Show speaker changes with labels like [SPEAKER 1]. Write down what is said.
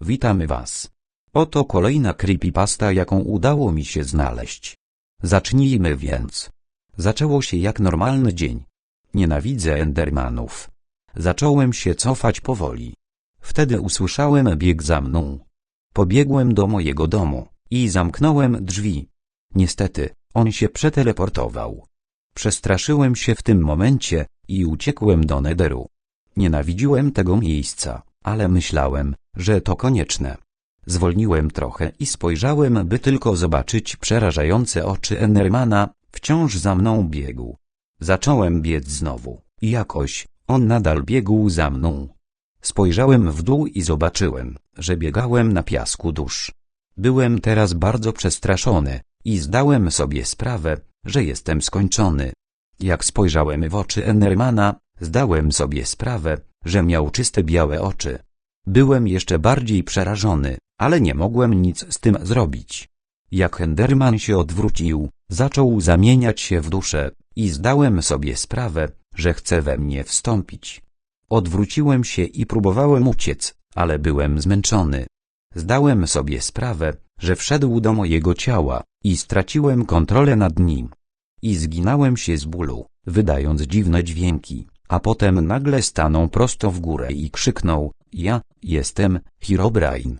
[SPEAKER 1] Witamy Was. Oto kolejna creepypasta, jaką udało mi się znaleźć. Zacznijmy więc. Zaczęło się jak normalny dzień. Nienawidzę Endermanów. Zacząłem się cofać powoli. Wtedy usłyszałem bieg za mną. Pobiegłem do mojego domu i zamknąłem drzwi. Niestety, on się przeteleportował. Przestraszyłem się w tym momencie i uciekłem do Nederu. Nienawidziłem tego miejsca, ale myślałem, że to konieczne. Zwolniłem trochę i spojrzałem, by tylko zobaczyć przerażające oczy Endermana, wciąż za mną biegł. Zacząłem biec znowu i jakoś, on nadal biegł za mną. Spojrzałem w dół i zobaczyłem, że biegałem na piasku dusz. Byłem teraz bardzo przestraszony i zdałem sobie sprawę, że jestem skończony. Jak spojrzałem w oczy Endermana, zdałem sobie sprawę, że miał czyste białe oczy. Byłem jeszcze bardziej przerażony, ale nie mogłem nic z tym zrobić. Jak Enderman się odwrócił, zaczął zamieniać się w duszę i zdałem sobie sprawę, że chce we mnie wstąpić. Odwróciłem się i próbowałem uciec, ale byłem zmęczony. Zdałem sobie sprawę, że wszedł do mojego ciała i straciłem kontrolę nad nim. I zginąłem się z bólu, wydając dziwne dźwięki, a potem nagle stanął prosto w górę i krzyknął, ja, jestem, Herobrine.